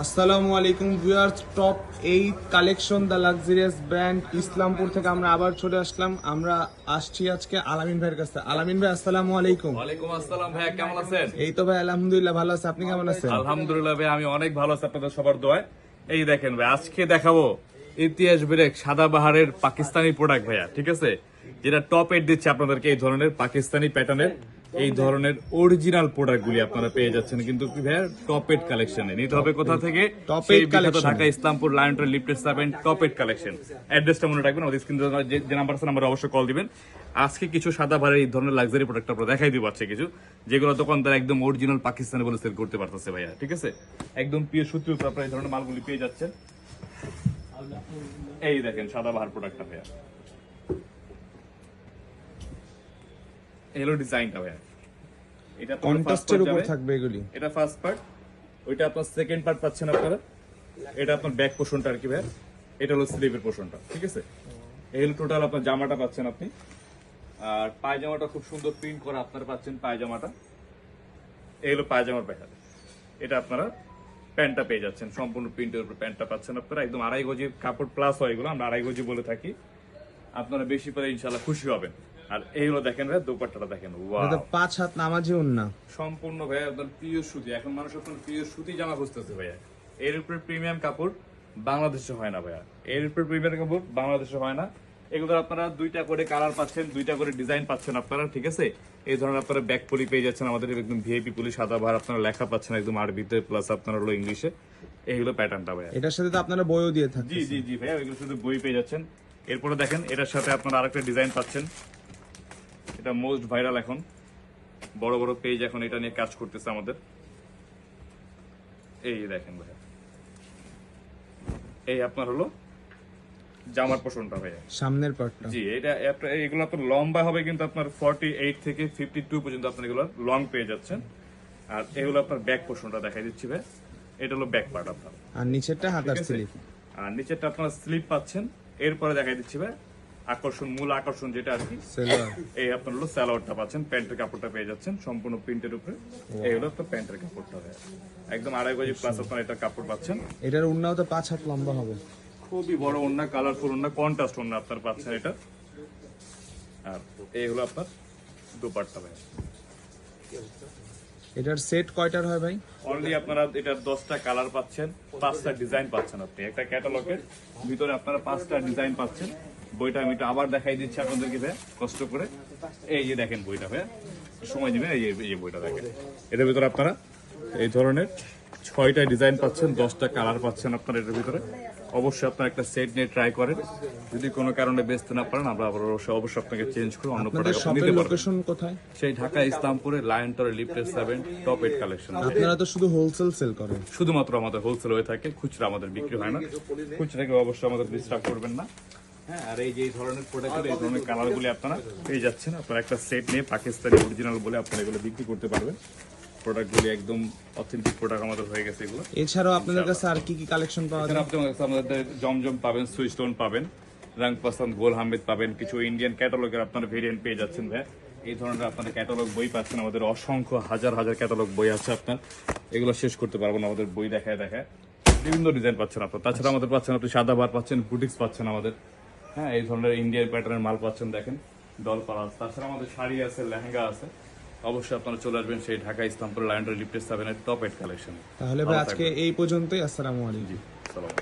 আসসালামু আলাইকুম viewers. Top eight collection the luxurious brand Islampur থেকে আমরা আবার চলে আসলাম। আমরা আসছি আজকে আলামিন ভাইয়ের কাছে। আলামিন ভাই আসসালামু আলাইকুম। ওয়ালাইকুম আসসালাম ভাইয়া কেমন আছেন? এই তো ভাই আলহামদুলিল্লাহ ভালো আছে। আপনি কেমন আছেন? আলহামদুলিল্লাহ ভাই আমি অনেক ভালো আছি আপনাদের সবার দোয়ায়। এই দেখেন ভাই আজকে দেখাবো ইতিহাস ব্রেক সাদা বাহারের পাকিস্তানি প্রোডাক্ট ভাইয়া ঠিক আছে? যেটা টপ এড দিচ্ছে আপনাদেরকে এই ধরনের পাকিস্তানি প্যাটার্নের এই ধরনের অরিজিনাল প্রোডাক্ট গুলি আপনারা পেয়ে যাচ্ছেন কিন্তু ভাইয়া? কালেকশনে নিতে হবে কোথা থেকে। Dhaka Islampur লায়ন্টন lifted seven top eight collection অ্যাড্রেসটা মনে রাখবেন আমাদের স্ক্রিন যে নাম্বার আছে নাম্বারে অবশ্যই কল দিবেন। আজকে কিছু সাদা ভারের এই ধরনের লাক্সারি প্রোডাক্ট আপনারা দেখাই দিব আছে কিছু। যেগুলো তখন তারা একদম অরিজিনাল পাকিস্তানি বলে সেল করতে পারতেছে ভাইয়া ঠিক আছে? একদম সূত্রের উপর আপনারা এই ধরনের মালগুলি পেয়ে যাচ্ছেন। এই দেখেন সাদা বাহার প্রোডাক্টটা ভাইয়া। এলো ডিজাইনটা ভাইয়া। এটা কন্ট্রাস্টের উপর থাকবে এগুলি। এটা ফার্স্ট পার্ট ওইটা আপনার সেকেন্ড পার্ট পাচ্ছেন আপনারা। এটা আপনার ব্যাক পোর্শনটা আর কি ভাই এটা হলো স্লিভের পোর্শনটা ঠিক আছে? এই হলো টোটাল আপনার জামাটা পাচ্ছেন আপনি। আর পায়জামাটা খুব সুন্দর প্রিন্ট করা আপনারা পাচ্ছেন পায়জামাটা। এই হলো পায়জামার প্যাটার্ন এটা আপনারা প্যান্টটা পেয়ে যাচ্ছেন। সম্পূর্ণ প্রিন্টের উপর প্যান্টটা পাচ্ছেন আপনারা। একদম আড়াই গজি কাপড় প্লাস হয় এগুলো আমরা আড়াই গজি বলে থাকি। আপনারা বেশি পেলে ইনশাল্লাহ খুশি হবেন। আর এইগুলো দেখেন ভাই দোপাট্টাটা দেখেন ওয়াও পাঁচ হাত নামাজি না। সম্পূর্ণ ভাইয়া একদম পিওর সুতি। এখন মানুষ আপনার পিওর সুতি জামা খুঁজতেছে ভাইয়া। এর উপরে প্রিমিয়াম কাপড় বাংলাদেশে হয় না ভাইয়া। এর উপরে প্রিমিয়াম কাপড় বাংলাদেশে হয় না। এগুলোর আপনারা দুইটা করে কালার পাচ্ছেন দুইটা করে ডিজাইন পাচ্ছেন আপনারা ঠিক আছে? এই ধরনের আপনারা ব্যাক পলি পেয়ে যাচ্ছেন আমাদের একদম ভিআইপি পলি সাদা ভার আপনারা লেখা পাচ্ছেন একদম আরবিতে প্লাস আপনারা হলো ইংলিশে। এইগুলো প্যাটার্নটা ভাইয়া। এটার সাথে তো আপনারা বইও দিয়ে থাকেন জি জি জি ভাইয়া এগুলো শুধু বই পেয়ে যাচ্ছেন। এরপরে দেখেন এটার সাথে আপনারা আরেকটা ডিজাইন পাচ্ছেন। এটা মোস্ট ভাইরাল এখন। বড় বড় পেজ এখন এটা নিয়ে কাজ করতেছে আমাদের। এই দেখেন ভাইয়া। এই আপনার হলো জামার পোষণটা ভাইয়া। সামনের পার্টটা। জি এটা এগুলো আপনার লম্বা হবে কিন্তু আপনার ফর্টি এইট থেকে ফিফটি টু পর্যন্ত আপনার এগুলো লং পেয়ে যাচ্ছেন আর এগুলো আপনার ব্যাক পোষণটা দেখাই দিচ্ছি ভাই এটা হলো ব্যাক পার্ট আপনার। আর নিচেরটা হাতার স্লিপ আর নিচেরটা আপনারা স্লিপ পাচ্ছেন। এরপরে দেখাই দিচ্ছি ভাই আকর্ষণ মূল আকর্ষণ যেটা আর কি এই আপনার হলো স্যালোয়ারটা পাচ্ছেন প্যান্টের কাপড়টা পেয়ে যাচ্ছেন সম্পূর্ণ প্রিন্টের উপরে। এই হলো আপনার প্যান্টের কাপড়টা ভাই একদম আড়াই গজি প্লাস আপনার এটা কাপড় পাচ্ছেন। এটার উন্নাও তো পাঁচ হাত লম্বা হবে। খুবই বড় ওন্না কালারফুল ওন্না কন্ট্রাস্ট ওন্না আপনার পাচ্ছেন এটা। আর এই হলো আপনার দুপাট্টা ভাই। এটার সেট কয়টার হয় ভাই? অনলি আপনারা এটা দশটা কালার পাচ্ছেন পাঁচটা ডিজাইন পাচ্ছেন আপনি। একটা ক্যাটালগের ভিতরে আপনারা পাঁচটা ডিজাইন পাচ্ছেন। বইটা আমি একটু আবার দেখাই দিচ্ছি আপনাদেরকে কষ্ট করে। এই যে দেখেন বইটা ভাই সময় দিবেন এই যে বইটা দেখেন। এটার ভিতরে আপনারা এই ধরনের ছয়টা ডিজাইন পাচ্ছেন দশটা কালার পাচ্ছেন আপনারা এটার ভিতরে। অবশ্যই আপনার একটা সেট নিয়ে ট্রাই করেন। যদি কোনো কারণে বেচতে না পারেন আমরা আবার অবশ্যই অবশ্যই আপনাকে চেঞ্জ করে অন্য প্রোডাক্ট নিতে লোকেশন কোথায়? সেই ঢাকা ইসলামপুরে লায়ন টরে lifted seven top eight collection আপনারা তো শুধু হোলসেল সেল করেন। শুধুমাত্র আমাদের হোলসেল হয়ে থাকে খুচরা আমাদের বিক্রি হয় না। খুচরাকে অবশ্যই আমাদের ডিস্টার্ব করবেন না। হ্যাঁ আর এই যে এই ধরনের প্রোডাক্ট এই ধরনের কালারগুলি আপনারা পেয়ে যাচ্ছেন। আপনারা একটা সেট নিয়ে পাকিস্তানি অরিজিনাল বলে আপনারা এগুলো বিক্রি করতে পারবেন। প্রোডাক্টগুলি একদম অথেন্টিক প্রোডাক্ট আমাদের হয়ে গেছে এগুলো। এছাড়াও আপনাদের কাছে আর কি কি কালেকশন পাওয়া যায়? আপনি কাছে আমাদের জমজম পাবেন সুইস্টোন পাবেন রাং পাসান গোল হামিদ পাবেন কিছু ইন্ডিয়ান ক্যাটালগের আপনারা ভেরিয়েন্ট পেয়ে যাচ্ছেন ভাই। এই ধরনের আপনারা ক্যাটালগ বই পাচ্ছেন। আমাদের অসংখ্য হাজার হাজার ক্যাটালগ বই আছে আপনার। এগুলো শেষ করতে পারব না আমাদের বই দেখায় দেখায়। বিভিন্ন ডিজাইন পাচ্ছেন আপনার। তাছাড়া আমাদের পাচ্ছেন আপনি সাদা বার পাচ্ছেন বুটিক্স পাচ্ছেন আমাদের। হ্যাঁ এই ধরনের ইন্ডিয়ান প্যাটার্নের মাল পাচ্ছেন দেখেন ডল আছে তাছাড়া আমাদের শাড়ি আছে লেহেঙ্গা আছে। অবশ্যই আপনারা চলে আসবেন সেই ঢাকা ইসলামপুর লাইন লিফটেড সেভেনের টপ এড কালেকশন তাহলে আজকে এই পর্যন্তই আসসালামু আলাইকুম। জি সালাম